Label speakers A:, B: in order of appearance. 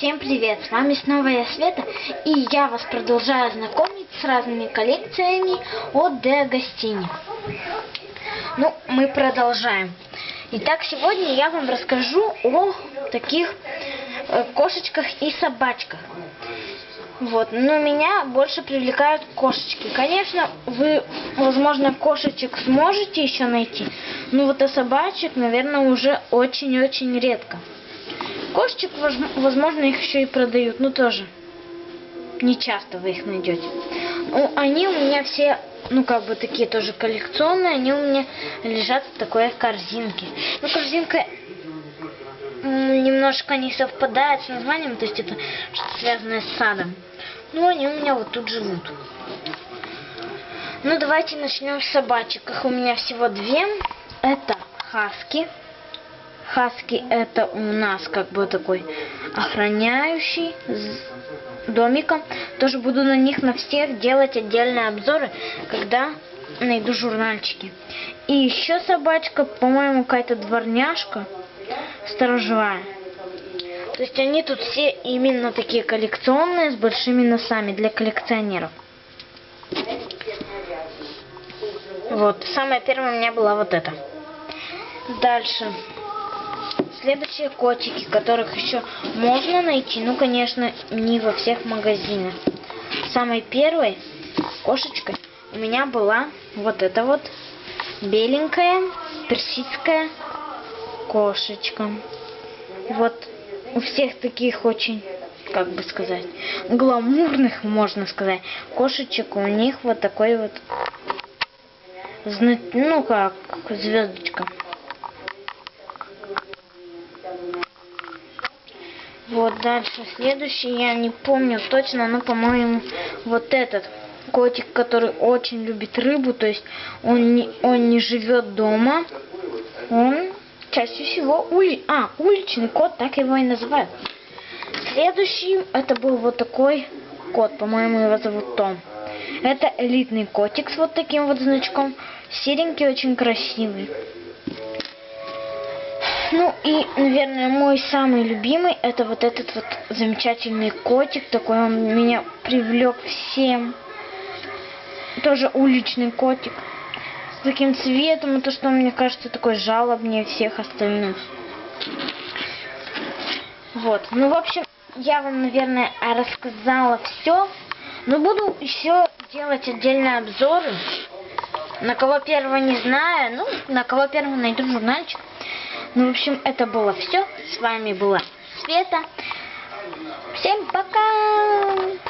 A: Всем привет! С вами снова я, Света, и я вас продолжаю знакомить с разными коллекциями от Де Гостини. Ну, мы продолжаем. Итак, сегодня я вам расскажу о таких э, кошечках и собачках. Вот, но меня больше привлекают кошечки. Конечно, вы, возможно, кошечек сможете еще найти, но вот а собачек, наверное, уже очень-очень редко. Кошечек, возможно, их еще и продают, но тоже не часто вы их найдете. Ну, они у меня все, ну, как бы такие тоже коллекционные, они у меня лежат в такой корзинке. Ну, корзинка немножко не совпадает с названием, то есть это что-то связанное с садом. Ну, они у меня вот тут живут. Ну, давайте начнем с собачек. Их у меня всего две. Это хаски. Хаски это у нас как бы такой охраняющий домиком. Тоже буду на них на всех делать отдельные обзоры, когда найду журнальчики. И еще собачка, по-моему, какая-то дворняжка сторожевая. То есть они тут все именно такие коллекционные, с большими носами для коллекционеров. Вот, самая первая у меня была вот эта. Дальше. Следующие котики, которых еще можно найти, ну, конечно, не во всех магазинах. Самой первой кошечкой у меня была вот эта вот беленькая персидская кошечка. Вот у всех таких очень, как бы сказать, гламурных, можно сказать, кошечек, у них вот такой вот, ну как, звездочка. Вот дальше следующий, я не помню точно, но, по-моему, вот этот котик, который очень любит рыбу, то есть он не, он не живет дома, он чаще всего ули... а, уличный кот, так его и называют. Следующий, это был вот такой кот, по-моему, его зовут Том. Это элитный котик с вот таким вот значком, серенький, очень красивый. Ну и, наверное, мой самый любимый это вот этот вот замечательный котик. Такой он меня привлек всем. Тоже уличный котик. С таким цветом, и то, что мне кажется такой жалобнее всех остальных. Вот. Ну, в общем, я вам, наверное, рассказала все. Но буду еще делать отдельные обзоры. На кого первого не знаю, ну, на кого первого найду журнальчик. Ну, в общем, это было все. С вами была Света. Всем пока!